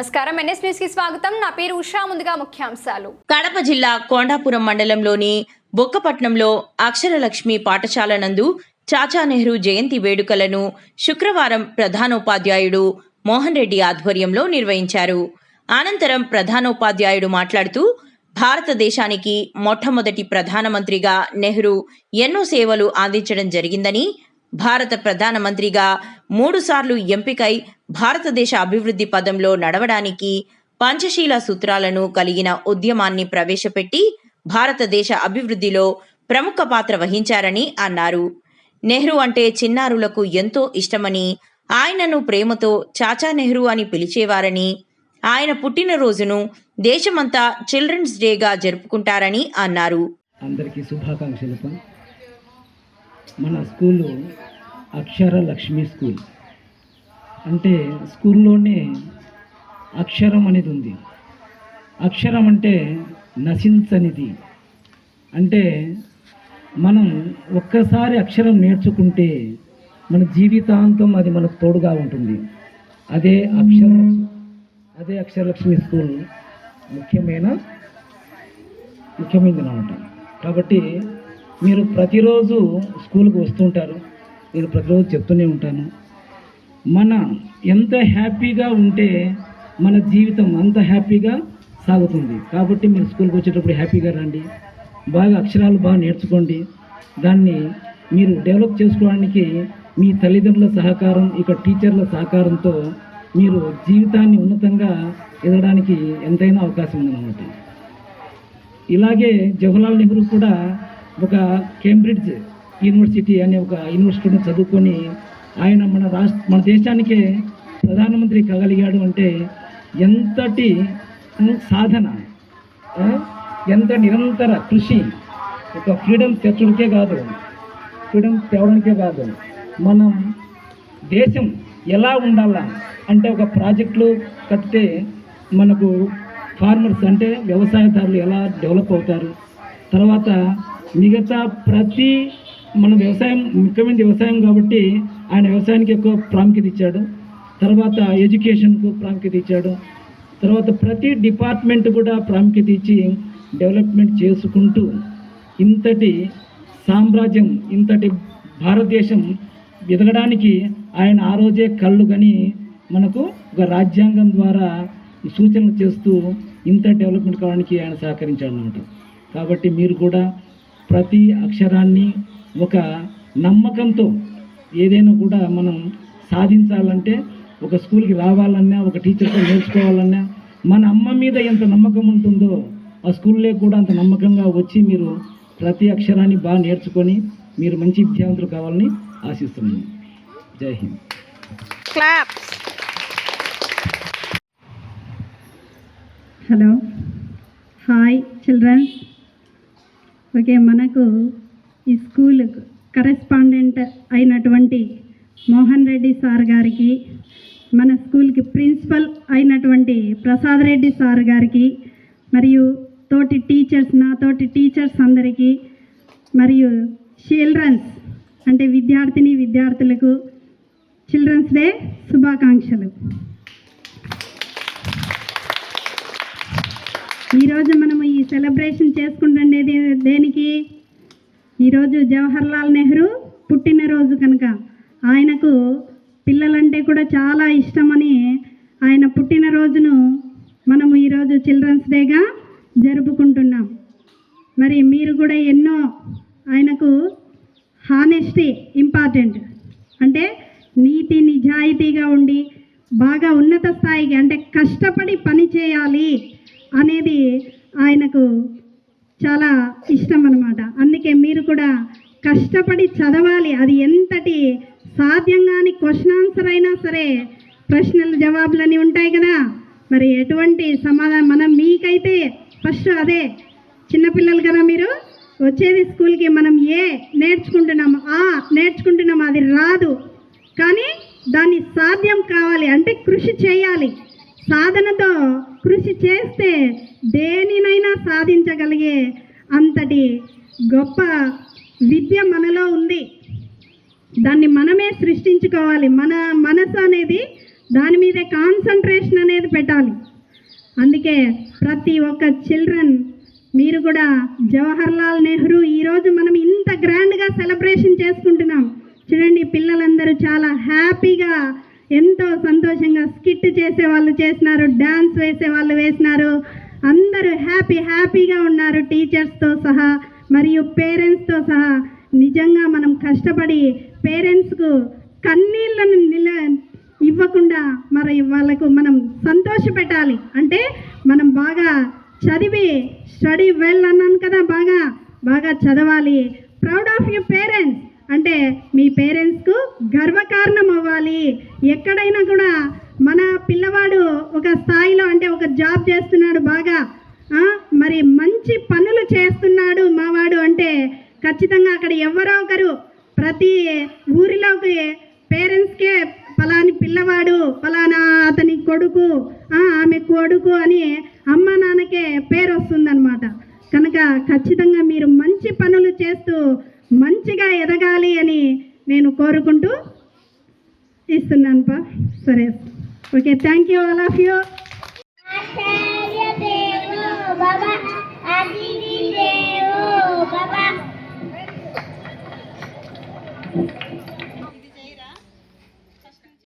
నమస్కారం. ఎన్ఎస్ న్యూస్కి స్వాగతం. నా పేరు ఉషా. ముందుగా ముఖ్యాంశాలు. కడప జిల్లా కొండాపురం మండలంలోని బొక్కపట్నంలో అక్షరలక్ష్మి పాఠశాల నందు చాచా నెహ్రూ జయంతి వేడుకలను శుక్రవారం ప్రధానోపాధ్యాయుడు మోహన్ రెడ్డి ఆధ్వర్యంలో నిర్వహించారు. అనంతరం ప్రధానోపాధ్యాయుడు మాట్లాడుతూ భారతదేశానికి మొట్టమొదటి ప్రధానమంత్రిగా నెహ్రూ ఎన్నో సేవలు అందించడం జరిగిందని భారత ప్రధానమంత్రిగా మూడుసార్లు ఎంపికై భారతదేశ అభివృద్ధి పదంలో నడవడానికి పంచశీల సూత్రాలను కలిగిన ఉద్యమాన్ని ప్రవేశపెట్టి భారతదేశ అభివృద్ధిలో ప్రముఖ పాత్ర వహించారని అన్నారు. నెహ్రూ అంటే చిన్నారులకు ఎంతో ఇష్టమని ఆయనను ప్రేమతో చాచా నెహ్రూ అని పిలిచేవారని ఆయన పుట్టినరోజును దేశమంతా చిల్డ్రన్స్ డేగా జరుపుకుంటారని అన్నారు. అందరికీ శుభాకాంక్షలు. మన స్కూలు అక్షర లక్ష్మి స్కూల్. అంటే స్కూల్లోనే అక్షరం అనేది ఉంది. అక్షరం అంటే నశించనిది. అంటే మనం ఒక్కసారి అక్షరం నేర్చుకుంటే మన జీవితాంతం అది మనకు తోడుగా ఉంటుంది. అదే అక్షర అదే అక్షరలక్ష్మి స్కూల్ ముఖ్యమైన ముఖ్యమైనది అనమాట కాబట్టి మీరు ప్రతిరోజు స్కూల్కి వస్తుంటారు నేను ప్రతిరోజు చెప్తూనే ఉంటాను. మన ఎంత హ్యాపీగా ఉంటే మన జీవితం అంత హ్యాపీగా సాగుతుంది. కాబట్టి మీరు స్కూల్కి వచ్చేటప్పుడు హ్యాపీగా రండి. బాగా అక్షరాలు బాగా నేర్చుకోండి. దాన్ని మీరు డెవలప్ చేసుకోవడానికి మీ తల్లిదండ్రుల సహకారం ఇక టీచర్ల సహకారంతో మీరు జీవితాన్ని ఉన్నతంగా ఎదగడానికి ఎంతైనా అవకాశం ఉందన్నమాట. ఇలాగే జవహర్లాల్ నెహ్రూ కూడా ఒక కేంబ్రిడ్జ్ యూనివర్సిటీ అనే ఒక యూనివర్సిటీని చదువుకొని ఆయన మన రాష్ట్ర మన దేశానికే ప్రధానమంత్రి కాగలిగాడు అంటే ఎంతటి సాధన ఎంత నిరంతర కృషి ఒక ఫ్రీడమ్ తెచ్చడానికే కాదు ఫ్రీడమ్ తేవడానికే కాదు. మనం దేశం ఎలా ఉండాలా అంటే ఒక ప్రాజెక్టులు కట్టితే మనకు ఫార్మర్స్ అంటే వ్యవసాయదారులు ఎలా డెవలప్ అవుతారు తర్వాత మిగతా ప్రతి మన వ్యవసాయం ముఖ్యమైన వ్యవసాయం కాబట్టి ఆయన వ్యవసాయానికి ఎక్కువ ప్రాముఖ్యత ఇచ్చాడు. తర్వాత ఎడ్యుకేషన్కు ప్రాముఖ్యత ఇచ్చాడు. తర్వాత ప్రతి డిపార్ట్మెంట్ కూడా ప్రాముఖ్యత ఇచ్చి డెవలప్మెంట్ చేసుకుంటూ ఇంతటి సామ్రాజ్యం ఇంతటి భారతదేశం ఎదగడానికి ఆయన ఆ రోజే కళ్ళు కానీ మనకు ఒక రాజ్యాంగం ద్వారా సూచనలు చేస్తూ ఇంత డెవలప్మెంట్ కావడానికి ఆయన సహకరించాడు అనమాట కాబట్టి మీరు కూడా ప్రతి అక్షరాన్ని ఒక నమ్మకంతో ఏదైనా కూడా మనం సాధించాలంటే ఒక స్కూల్కి రావాలన్నా ఒక టీచర్తో నేర్చుకోవాలన్నా మన అమ్మ మీద ఎంత నమ్మకం ఉంటుందో ఆ స్కూల్లో కూడా అంత నమ్మకంగా వచ్చి మీరు ప్రతి అక్షరాన్ని బాగా నేర్చుకొని మీరు మంచి విద్యావంతులు కావాలని ఆశిస్తున్నాను. జై Hind. Hello hi childrens okay మనకు ఈ స్కూల్ కరెస్పాండెంట్ అయినటువంటి మోహన్ రెడ్డి సార్ గారికి మన స్కూల్కి ప్రిన్సిపల్ అయినటువంటి ప్రసాద్ రెడ్డి సార్ గారికి మరియు తోటి టీచర్స్ నా తోటి టీచర్స్ అందరికీ మరియు చిల్డ్రన్స్ అంటే విద్యార్థిని విద్యార్థులకు చిల్డ్రన్స్ డే శుభాకాంక్షలు. ఈరోజు మనము ఈ సెలబ్రేషన్ చేసుకుంటుండేది దేనికి? ఈరోజు జవహర్లాల్ నెహ్రూ పుట్టినరోజు కనుక. ఆయనకు పిల్లలంటే కూడా చాలా ఇష్టమని ఆయన పుట్టినరోజును మనము ఈరోజు చిల్డ్రన్స్ డేగా జరుపుకుంటున్నాం. మరి మీరు కూడా ఎన్నో ఆయనకు హానెస్టీ ఇంపార్టెంట్. అంటే నీతి నిజాయితీగా ఉండి బాగా ఉన్నత స్థాయికి అంటే కష్టపడి పని చేయాలి అనేది ఆయనకు చాలా ఇష్టం అనమాట అందుకే మీరు కూడా కష్టపడి చదవాలి. అది ఎంతటి సాధ్యం కాని క్వశ్చన్ ఆన్సర్ అయినా సరే ప్రశ్నలు జవాబులని ఉంటాయి కదా. మరి ఎటువంటి సమాధానం? మనం మీకైతే ఫస్ట్ అదే చిన్నపిల్లలు కదా మీరు? వచ్చేది స్కూల్కి మనం ఏ నేర్చుకుంటున్నాము ఆ నేర్చుకుంటున్నాము అది రాదు. కానీ దాన్ని సాధ్యం కావాలి. అంటే కృషి చేయాలి. సాధనతో కృషి చేస్తే దేనినైనా సాధించగలిగే అంతటి గొప్ప విద్య మనలో ఉంది. దాన్ని మనమే సృష్టించుకోవాలి. మన మనసు అనేది దాని మీదే కాన్సన్ట్రేషన్ అనేది పెట్టాలి. అందుకే ప్రతి ఒక్క చిల్డ్రన్ మీరు కూడా జవహర్ లాల్ నెహ్రూ ఈరోజు మనం ఇంత గ్రాండ్గా సెలబ్రేషన్ చేసుకుంటున్నాం. చూడండి పిల్లలందరూ చాలా హ్యాపీగా ఎంతో సంతోషంగా స్కిట్ చేసే వాళ్ళు చేసినారు డ్యాన్స్ వేసే వాళ్ళు వేసినారు. అందరూ హ్యాపీ హ్యాపీగా ఉన్నారు టీచర్స్తో సహా మరియు పేరెంట్స్తో సహా. నిజంగా మనం కష్టపడి పేరెంట్స్కు కన్నీళ్ళను నిల ఇవ్వకుండా మరి వాళ్ళకు మనం సంతోష పెట్టాలి. అంటే మనం బాగా చదివి స్టడీ వెల్ అన్నాను కదా బాగా బాగా చదవాలి. Proud of you parents. అంటే మీ పేరెంట్స్కు గర్వకారణం అవ్వాలి ఎక్కడైనా కూడా మన పిల్లవాడు ఒక స్థాయిలో అంటే ఒక జాబ్ చేస్తున్నాడు బాగా ఆ, మరి మంచి పనులు చేస్తున్నాడు మావాడు అంటే ఖచ్చితంగా అక్కడ ఎవరో ఒకరు ప్రతి ఊరిలోకి పేరెంట్స్కే ఫలాని పిల్లవాడు ఫలానా అతని కొడుకు ఆమె కొడుకు అని అమ్మ నాన్నకే పేరు వస్తుందన్నమాట. కనుక ఖచ్చితంగా మీరు మంచి పనులు చేస్తూ మంచిగా ఎదగాలి అని నేను కోరుకుంటూ ఇస్తున్నాను పా. సరే. Okay thank you all of you